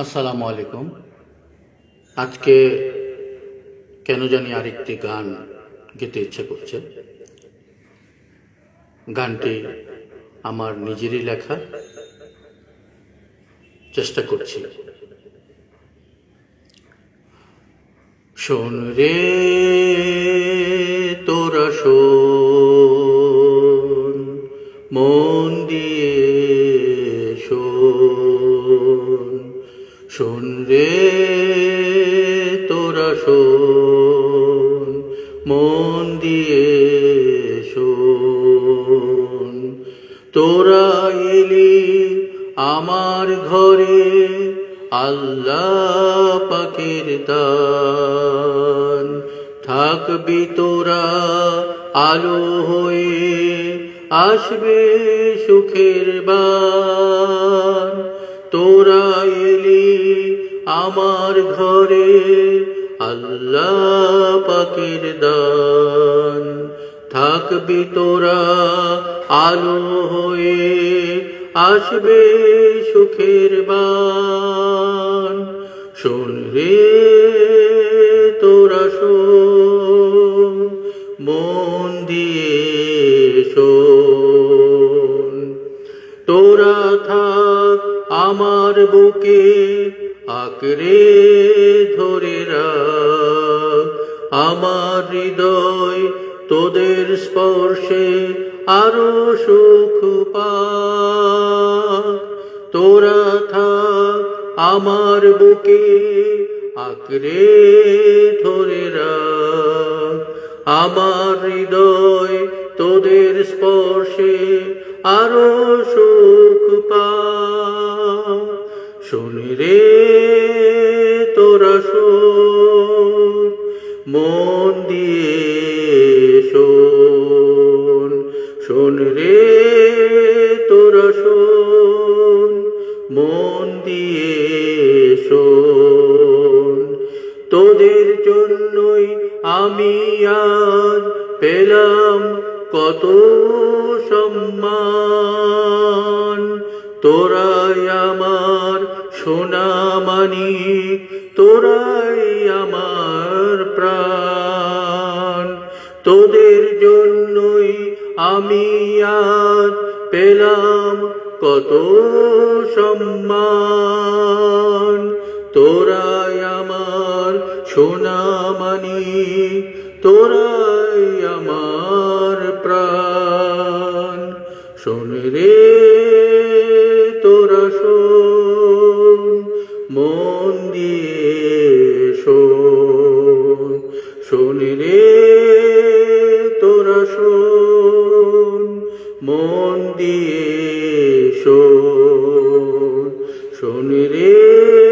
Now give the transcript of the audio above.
আসসালামু আলাইকুম। আজকে কেন জানি আরেকটি গান গেতে ইচ্ছে করছে। গানটি আমার নিজেরই লেখা। চেষ্টা করছি। শোন রে, তোরা শোন, মন দিয়ে শোন রে, তোরা শোন, মন দিয়ে শোন। তোরা এলি আমার ঘরে, আল্লাহ পাখির থাকবি তোরা আলো হয়ে, আসবে সুখের বান। ঘরে আল্লাহ পাকের দান। থাকবি তোরা আলো হয়ে আসবে সুখের বান। শোন রে তোরা শোন, মন দিয়ে শোন। তোরা থাক আমার বুকে আঁকড়ে ধরে আমার হৃদয় তোদের স্পর্শে আরও সুখ তোরা থাক আমার বুকে, আঁকড়ে ধরে আমার হৃদয় তোদের স্পর্শে আরও সুখ পা শুনি রে শোন শোন রে তোরা শোন, মন দিয়ে শোন। তোদের জন্যই আমি আজ পেলাম কত সম্মান। তোরাই আমার সোনা তোরাই আমার প্রাণ। তোদের জন্যই আমি আজ পেলাম কত সম্মান। তোরাই আমার সোনা মানিক তোরাই আমার প্রাণ। শোন রে, তোরা শোন, মন দিয়ে মন্দির শোন শোন রে।